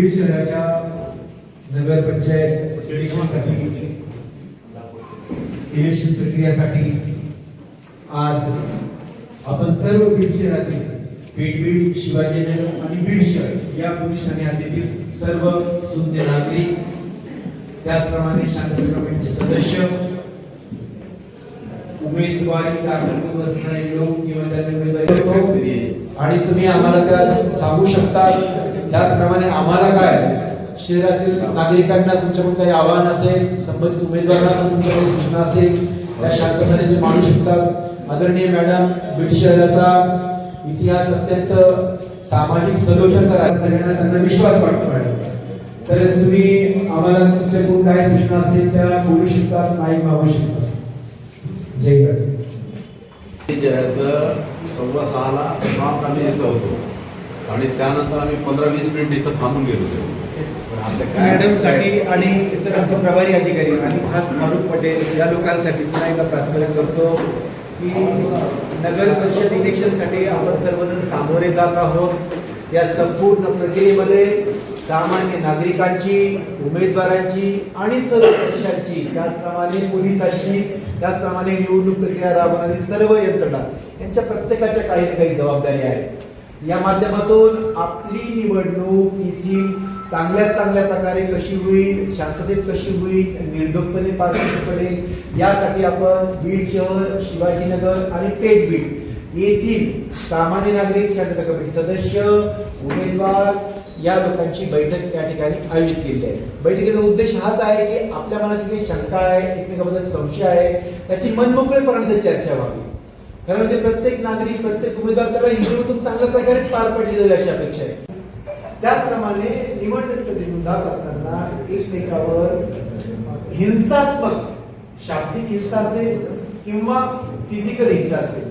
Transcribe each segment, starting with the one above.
बीड शहराच्या नगरपंचायत इलेक्शनसाठी इलेक्शन प्रक्रियासाठी आज आपण सर्व बीड शहरातील पेठबीड शिवाजीनगर आणि बीड शहर या पोलीस ठाणे हद्दीतील सर्व सुज्ञ नागरिक त्याचप्रमाणे शांती कमिटीचे सदस्य उमेदवारी दाखल करू असणारे लोक किंवा त्यांनी उमेदवारी आणि तुम्ही आम्हाला त्या सांगू शकता. त्याचप्रमाणे आम्हाला काय? शहरातील नागरिकांना तुमच्याकडून काही आव्हान असेल संबंधित उमेदवारांना तुमच्याकडे सूचना असेल त्या शांतपणे ते मांडू शकतात. आदरणीय मॅडम बीड शहराचा इतिहास अत्यंत सामाजिक सलोख्याचा सगळ्यांना त्यांना विश्वास वाटतो मॅडम. तर तुम्ही आम्हाला तुमच्याकडून काय सूचना असेल त्या बोलू शकतात नाही मागू शकतात. जय गड जे आहेत सव्वा सहाला आम्ही येतो होतो. आणि त्यानंतर आम्ही पंधरा वीस मिनिट इथं थांबून गेलो पण मॅडमसाठी आणि इतर आमचे प्रभारी अधिकारी आणि खास फारुख पटेल या लोकांसाठी पुन्हा एकदा प्रास्ताविक करतो की नगर परिषद इलेक्शनसाठी आपण सर्वजण सामोरे जात आहोत. या संपूर्ण प्रक्रियेमध्ये सामान्य नागरिकांची उमेदवारांची आणि सर्व पक्षांची त्याचप्रमाणे पोलिसांची त्याचप्रमाणे निवडणूक प्रक्रिया राबवणारी सर्व यंत्रणा यांच्या प्रत्येकाच्या काही ना काही जबाबदारी आहेत या माध्यमातून आपली निवडणूक येथील चांगल्यात चांगल्या प्रकारे कशी होईल शांततेत कशी होईल निर्धोकपणे पार पडेल यासाठी आपण बीड शहर शिवाजीनगर आणि पेठ बीड येथील सामान्य नागरिक शांतता कमिटी सदस्य उमेदवार या लोकांची बैठक या ठिकाणी आयोजित केली आहे. बैठकीचा उद्देश हाच आहे की आपल्या मनात काही शंका आहे एकमेकाबद्दल संशय आहे त्याची मनमोकळेपर्यंत चर्चा व्हावी. कारण ते म्हणजे प्रत्येक नागरिक प्रत्येक उमेदवार त्याला निवडणूक चांगल्या प्रकारेच पार पडली जाईल अशी अपेक्षा आहे. त्याचप्रमाणे निवडणूक जात असताना एकमेकावर हिंसात्मक शाब्दिक हिंसा असेल किंवा फिजिकल हिंसा असेल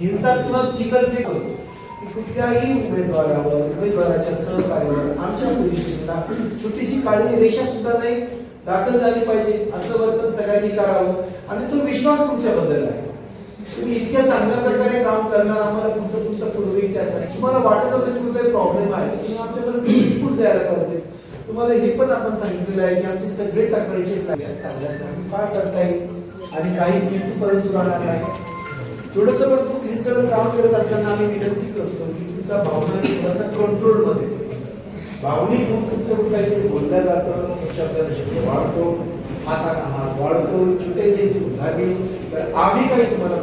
हिंसात्मक चिकलफेक होतो की कुठल्याही उमेदवारावर उमेदवाराच्या सहकार्यावर आमच्या पोलिसांना छोटीशी काळी रेषा सुद्धा नाही दाखल झाली पाहिजे असं वर्तन सगळ्यांनी करावं. आणि तो विश्वास तुमच्याबद्दल आहे. तुम्ही इतक्या चांगल्या प्रकारे काम करणार आम्हाला पुढचं पुढचं पुढे त्यासाठी तुम्हाला वाटत असेल की काही प्रॉब्लेम आहे तुम्ही आमच्याकडे इनपुट द्यायला पाहिजे. तुम्हाला हे पण आपण सांगितलेलं आहे की आमचे सगळे तक्रारीचे कार्य चांगल्या फार करता येईल आणि काही किंतु परत सुधारणार नाही. थोडस पण तू हे सगळं काम करत असताना आम्ही विनंती करतो की तुमचा भावना थोडासा कंट्रोलमध्ये भावनिक होऊन तुमचं काहीतरी बोलल्या जातं शब्दाचा शब्द वाढतो हाताला हात वाढतो छोटेसे चूक झाली तर आम्ही काही तुम्हाला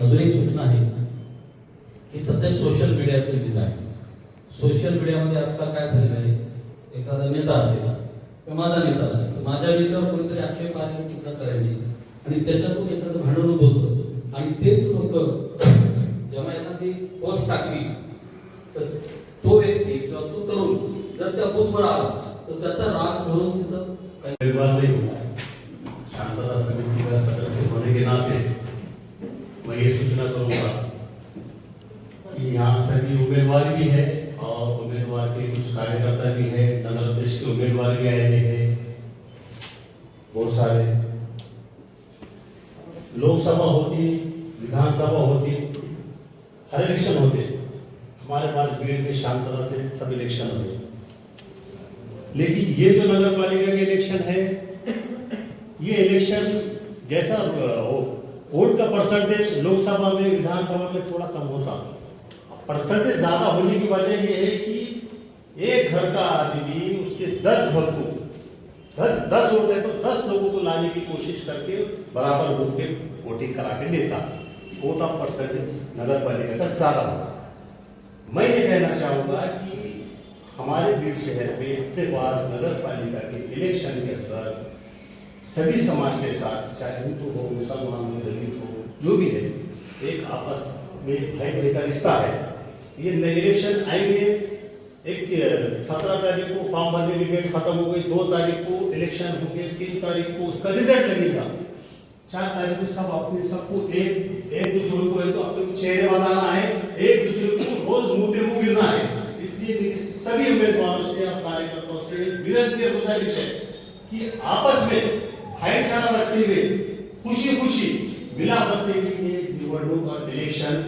अजून एक सूचना आहे. की सध्या सोशल मीडियाचं युग आहे. सोशल मीडियामध्ये आजकाल काय झालेलं आहे? एखादा नेता असेल किंवा माझा नेता असेल तर माझ्या नेत्यावर कोणीतरी आक्षेप आणि टीका करायची. आणि त्याच्यातून एखादं भांडण उद्भवतं आणि तेच लोक जेव्हा एखादी पोस्ट टाकली तर तो व्यक्ती किंवा तो तरुण जर त्या बुथवर आला तर त्याचा राग धरून तिथं काही शांतता समितीच्या सदस्य होने नाते मैं ये सूचना करूँगा कि यहाँ सभी उम्मीदवार भी है और उम्मीदवार के कुछ कार्यकर्ता भी है। नगर अध्यक्ष के उम्मीदवार भी आए हुए हैं। बहुत सारे। लोकसभा होती, विधानसभा होती, हर इलेक्शन होते। हमारे पास भीड़ में शांतता से सब इलेक्शन हुए लेकिन ये जो तो नगर पालिका के इलेक्शन है, ये इलेक्शन जैसा वो- वोट का परसेंटेज लोकसभा में विधानसभा में थोड़ा कम होता। परसेंटेज ज्यादा होने की वजह ये है कि एक घर का आदमी उसके दस घर को दस दस वोट है तो दस लोगों को लाने की कोशिश करके बराबर वोट पे वोटिंग करा के लेता। वोट ऑफ परसेंटेज नगर पालिका का ज्यादा होता। मैं ये कहना चाहूंगा कि हमारे बीड़ शहर में अपने पास नगर पालिका के इलेक्शन के अंदर सभी समाज के साथ, चाहे हिंदू हो, मुसलमान हो, दलित हो, जो भी है, एक आपस में भाई भाई का रिश्ता है। ये इलेक्शन आएँगे, एक सत्रह तारीख को फॉर्म भरने की डेट खत्म हो गई, दो तारीख को इलेक्शन होंगे, तीन तारीख को उसका रिज़ल्ट लगेगा। चार तारीख को सब अपने, सबको एक एक दूसरे को है तो अपने को चेहरे बताना है, एक दूसरे को रोज मुँह पे मुँह गिरना है। इसलिए मेरी सभी उम्मीदवारों से और कार्यकर्ताओं से विनती गुजारिश है कि आपस में भाईचारा रखली हुई खुशी खुशी मिलाप की निवडणूक और इलेक्शन